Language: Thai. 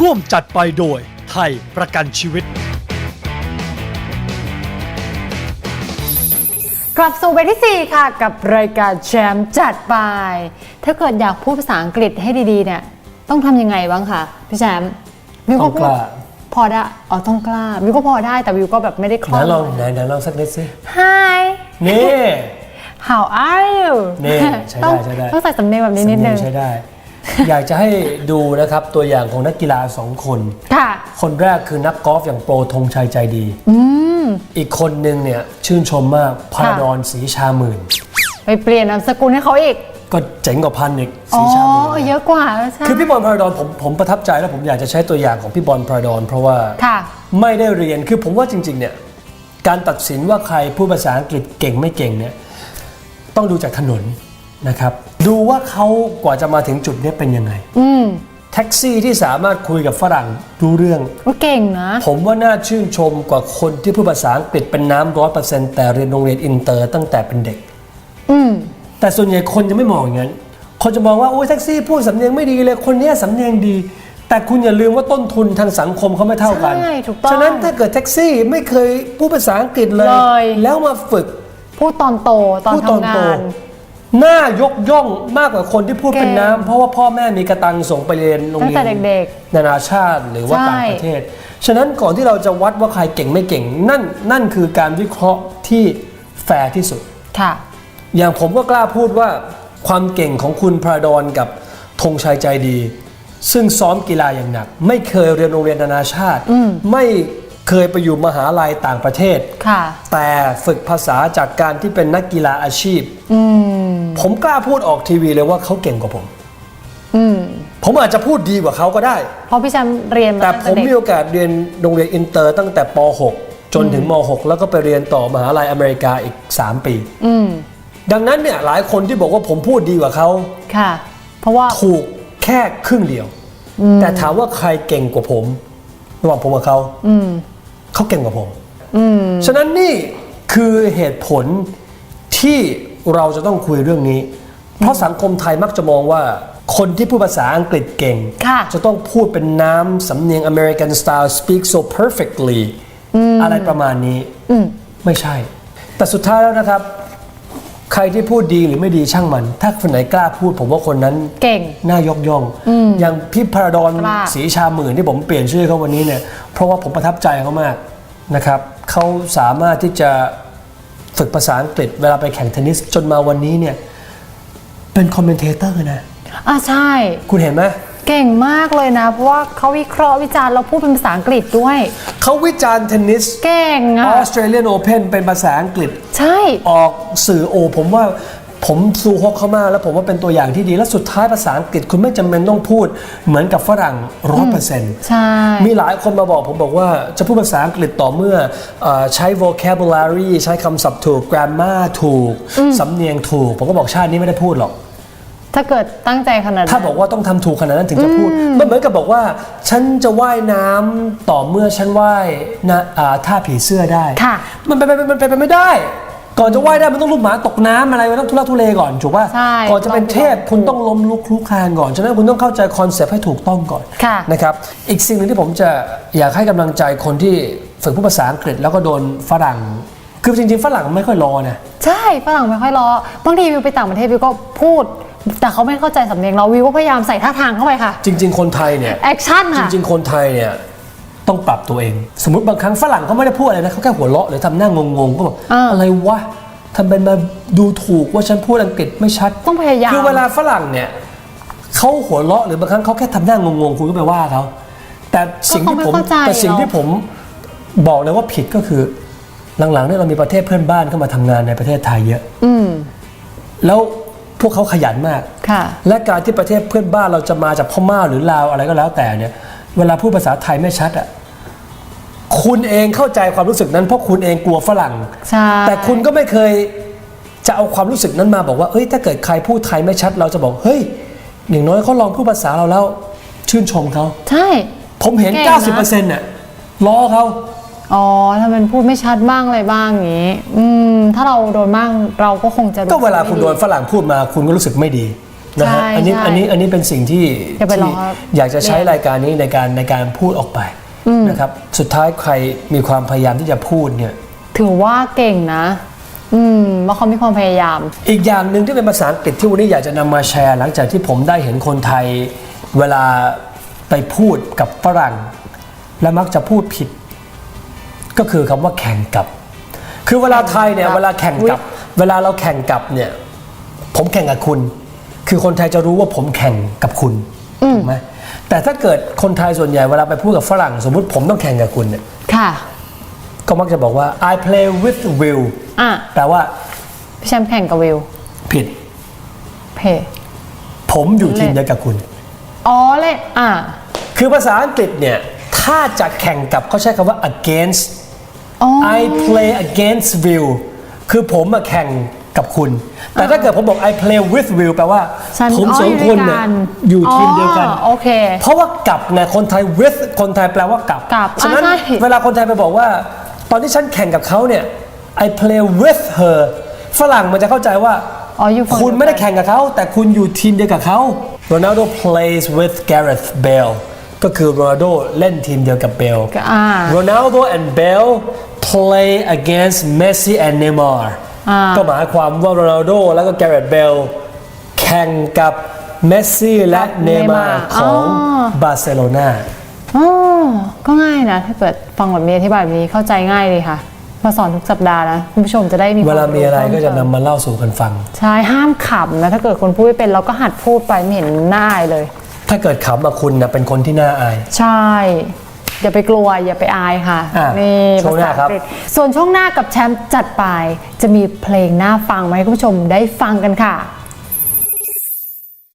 ร่วมจัดไปโดยไทยประกันชีวิต กลับสู่เบรกที่ 4 ค่ะ กับรายการแชมป์จัดไป ถ้าเกิดอยากพูดภาษาอังกฤษให้ดีๆเนี่ยต้องทำยังไงบ้างคะพี่แชมป์วิวก็ต้องพูกดล้า พอได้อ๋อต้องกล้าวิวก็พอได้แต่วิวก็แบบไม่ได้คล่ไหอนงลองไหนไหนลองสักนิดสิ Hi นี่ how are you นี่ใช้ได้ต้องใช้ได้ต้องใส่สำเนียงแบบนี้นิดนึงสำเยใช้ได้ อยากจะให้ดูนะครับตัวอย่างของนักกีฬาสองคน ค่ะ คนแรกคือนักกอล์ฟอย่างโปรธงชัยใจดีอีกคนหนึ่งเนี่ยชื่นชมมากพาราดอนสีชาหมื่น ไปเปลี่ยนนามสกุลให้เขาอีก ก็เจ๋งกว่าพันอีกอ๋สีอ ชาหมื่น เยอะกว่าใช่คือพี่บอลพาราดอนผมผมประทับใจแล้วผมอยากจะใช้ตัวอย่างของพี่บอลพาราดอนเพราะว่าค่ะ ไม่ได้เรียนคือผมว่าจริงๆเนี่ยการตัดสินว่าใครพูดภาษาอังกฤษเก่งไม่เก่งเนี่ยต้องดูจากถนนนะครับ ดูว่าเขากว่าจะมาถึงจุดเนี้ยเป็นยังไง อืมแท็กซี่ที่สามารถคุยกับฝรั่งรู้เรื่อง ว่าเก่งนะ ผมว่าน่าชื่นชมกว่าคนที่พูดภาษาอังกฤษเป็นน้ำร้อยเปอร์เซ็นต์แต่เรียนโรงเรียนอินเตอร์ตั้งแต่เป็นเด็ก อืมแต่ส่วนใหญ่คนจะไม่มองอย่างนั้น คนจะมองว่าโอ้ยแท็กซี่พูดสำเนียงไม่ดีเลย คนเนี้ยสำเนียงดี แต่คุณอย่าลืมว่าต้นทุนทางสังคมเขาไม่เท่ากัน ใช่ถูกต้องฉะนั้นถ้าเกิดแท็กซี่ไม่เคยพูดภาษาอังกฤษเลย เลย แล้วมาฝึกพูดตอนโตตอนพูดตอนทำโตงาน น่ายกย่องมากกว่าคนที่พูดเป็นเก่งน้ำเพราะว่าพ่อแม่มีกระตังส่งไปเรียนโรงตั้งเรียแต่นเด็ก นานาชาติหรือว่าใช่ต่างประเทศ ฉะนั้นก่อนที่เราจะวัดว่าใครเก่งไม่เก่ง นั่นนั่นคือการวิเคราะห์ที่แฟร์ที่สุดค่ะ อย่างผมก็กล้าพูดว่าความเก่งของคุณพระดอนกับธงชัยใจดี ซึ่งซ้อมกีฬาอย่างหนัก ไม่เคยเรียนโรงเรียนนานาชาติไม่เคยไปอยู่มหาลัยต่างประเทศ ค่ะ แต่ฝึกภาษาจากการที่เป็นนักกีฬาอาชีพ อืม ผมกล้าพูดออกทีวีเลยว่าเขาเก่งกว่าผมอืมผมอาจจะพูดดีกว่าเขาก็ได้ เพราะพี่แชมป์เรียนมาแต่ตั้งผแต่มเด็กมีโอกาสเรียนโรงเรียนอินเตอร์ตั้งแต่ป .6 จนถึงม .6 แล้วก็ไปเรียนต่อมหาลัยอเมริกาอีก 3 ปีอืมดังนั้นเนี่ยหลายคนที่บอกว่าผมพูดดีกว่าเขาค่ะ เพราะว่าถูกแค่ครึ่งเดียว แต่ถามว่าใครเก่งกว่าผมระหว่างผมกับเขาอืมเขาเก่งกว่าผมอืมฉะนั้นนี่คือเหตุผลที่ เราจะต้องคุยเรื่องนี้ เพราะสังคมไทยมักจะมองว่า คนที่พูดภาษาอังกฤษเก่งค่ะจะต้องพูดเป็นน้ำสำเนียง American style speak so perfectly อะไรประมาณนี้ไม่ใช่ แต่สุดท้ายแล้วนะครับ ใครที่พูดดีหรือไม่ดีช่างมัน ถ้าคนไหนกล้าพูด ผมว่าคนนั้นเก่งน่ายกย่องอย่างพี่พาราดอนกล้าสีชาหมื่นที่ผมเปลี่ยนชื่อเขาวันนี้เนี่ยเพราะว่าผมประทับใจเขามากนะครับเขาสามารถที่จะ ฝึกภาษาอังกฤษเวลาไปแข่งเทนนิส จนมาวันนี้เนี่ย เป็นคอมเมนเทเตอร์นะ อ่าใช่ คุณเห็นไหมเก่งมากเลยนะ เพราะว่าเขาวิเคราะห์วิจารณ์แล้วพูดเป็นภาษาอังกฤษด้วย เขาวิจารณ์เทนนิสเก่งออะอสเตรเลียนโอเพนเป็นภาษาอังกฤษ ใช่ ออกสื่อโอผมว่า ผมซูฮกเขามากแล้วผมว่าเป็นตัวอย่างที่ดี และสุดท้ายภาษาอังกฤษคุณไม่จำเป็นต้องพูดเหมือนกับฝรั่งร้อยเปอร์เซ็นต์ใช่ มีหลายคนมาบอกผมบอกว่าจะพูดภาษาอังกฤษต่อเมื่อเออใช้ vocabulary ใช้คำศัพท์ถูก grammar ถูก สำเนียงถูก ผมก็บอกชาตินี้ไม่ได้พูดหรอก ถ้าเกิดตั้งใจขนาดนั้น ถ้าบอกว่าต้องทำถูกขนาดนั้นถึงจะพูด มันเหมือนกับบอกว่า ฉันจะว่ายน้ำต่อเมื่อฉันว่ายนะอ่าท่าผีเสื้อได้ค่ะมันเป็นไปมันเป็นไปไม่ได้ ก่อนจะว่ายได้มันต้องลูกหมาตกน้ำอะไรมันต้องทุลักทุเลก่อนถูกป่ะใช่ก่อนจะเป็นเทพคุณต้องล้มลุกคลุกคลานก่อนฉะนั้นคุณต้องเข้าใจคอนเซปต์ให้ถูกต้องก่อนค่ะนะครับอีกสิ่งหนึ่งที่ผมจะอยากให้กำลังใจคนที่ฝึกพูดภาษาอังกฤษแล้วก็โดนฝรั่ง คือจริงๆฝรั่งไม่ค่อยรอนะ ใช่ฝรั่งไม่ค่อยรอบางทีวิวไปต่างประเทศวิวก็พูด แต่เขาไม่เข้าใจสำเนียงเราวิวก็พยายามใส่ท่าทางเข้าไปค่ะ จริง ๆ คนไทยเนี่ย แอคชั่นจค่ะ ริง ๆ คนไทยเนี่ย ต้องปรับตัวเอง สมมติบางครั้งฝรั่งเขาไม่ได้พูดอะไรนะเขาแค่หัวเราะหรือทำหน้างงๆก็บอกอ่า อะไรวะทำเป็นมาดูถูกว่าฉันพูดอังกฤษไม่ชัด ต้องพยายาม คือเวลาฝรั่งเนี่ยเขาหัวเราะหรือบางครั้งเขาแค่ทำหน้างงๆคุณก็ไปว่าเขาแต่สิ่งที่ผมก็เขาไม่เข้าใจแต่สิ่งหรอกที่ผมบอกเลยว่าผิดก็คือ หลังๆเนี่ยเรามีประเทศเพื่อนบ้านเข้ามาทำงานในประเทศไทยเยอะ อืมแล้วพวกเขาขยันมาก ค่ะ และการที่ประเทศเพื่อนบ้านเราจะมาจากพม่าหรือลาวอะไรก็แล้วแต่เนี่ย เวลาพูดภาษาไทยไม่ชัดอะ คุณเองเข้าใจความรู้สึกนั้น เพราะคุณเองกลัวฝรั่ง ใช่ แต่คุณก็ไม่เคยจะเอาความรู้สึกนั้นมาบอกว่า เอ้ย ถ้าเกิดใครพูดไทยไม่ชัด เราจะบอก เฮ้ย อย่างน้อยเขาลองพูดภาษาเราแล้ว ชื่นชมเขา ใช่ ผมเห็น เก่งนะ 90%น่ะล้อเขา อ๋อ ถ้ามันพูดไม่ชัดบ้างอะไรบ้างอย่างนี้ อืม ถ้าเราโดนบ้างเราก็คงจะรู้ก็เวลาสึคุณไม่โดนฝรั่งพูดมาคุณก็รู้สึกไม่ดีนะฮะ ใช่อันนี้ใช่อันนี้อันนี้เป็นสิ่งที่อย่าไปที่รออยากจะใช้เรียนรายการนี้ในการในการพูดออกไป นะครับสุดท้ายใครมีความพยายามที่จะพูดเนี่ยถือว่าเก่งนะ อืมว่าเขามีความพยายาม อีกอย่างหนึ่งที่เป็นภาษาอังกฤษที่วันนี้อยากจะนำมาแชร์ หลังจากที่ผมได้เห็นคนไทยเวลาไปพูดกับฝรั่ง และมักจะพูดผิด ก็คือคำว่าแข่งกับ คือเวลาไทยเนี่ยกับเวลาแข่งกับ เวลาเราแข่งกับเนี่ย ผมแข่งกับคุณ คือคนไทยจะรู้ว่าผมแข่งกับคุณ ถูกไหมแต่ถ้าเกิดคนไทยส่วนใหญ่เวลาไปพูดกับฝรั่ง สมมุติผมต้องแข่งกับคุณเนี่ยค่ะ ก็มักจะบอกว่า I play with Will อะแปลว่าพี่แชมป์แข่งกับวิว ผิด เพผมอยู่ทีมเดียวกับคุณ อ๋อเล่นอะ คือภาษาอังกฤษเนี่ย ถ้าจะแข่งกับเขาใช้คำว่า against อ๋อ I play against Will คือผมมาแข่ง กับคุณ แต่ถ้าเกิดผมบอก I play with Will แปลว่า ฉันผมอ๋อสองคนเนี่ยอยู่ทีมเดียวกัน อ๋อโอเคเพราะว่ากับไงคนไทย with คนไทยแปลว่ากับ กับฉะนั้นอ่าใช่ เวลาคนไทยไปบอกว่า ตอนที่ฉันแข่งกับเขาเนี่ย I play with her ฝรั่งมันจะเข้าใจว่า อ๋ออยู่ฝั่งคุณไม่ได้เยวกันแข่งกับเขา แต่คุณอยู่ทีมเดียวกับเขา Ronaldo plays with Gareth Bale ก็คือ Ronaldo เล่นทีมเดียวกับเบลอ่า Ronaldo and Bale play against Messi and Neymar อ่า ก็หมายความว่า Ronaldo แล้วก็ Gareth Bale แข่งกับเมสซี่และเนย์มาร์ Neymar ของอ๋อบาร์เซโลนาอ๋อก็ง่ายนะ ถ้าเกิดฟังแบบนี้อธิบายแบบนี้เข้าใจง่ายเลยค่ะ มาสอนทุกสัปดาห์นะคุณผู้ชมจะได้มีเวลามีอะไรก็จะเพิ่นำมมาเล่าสู่กันฟัง ใช่ห้ามขำนะถ้าเกิดคนพูดไม่เป็นเราก็หัดพูดไปไม่เห็นหน้าอายเลย ถ้าเกิดขำมาคุณนะเป็นคนที่น่าอาย ใช่ อย่าไปกลัวอย่าไปอายค่ะอะนี่ช่วงหน้าครับภษอังกฤษส่วนช่วงหน้ากับแชมป์จัดไป จะมีเพลงน่าฟังมาให้คุณผู้ชมได้ฟังกันค่ะ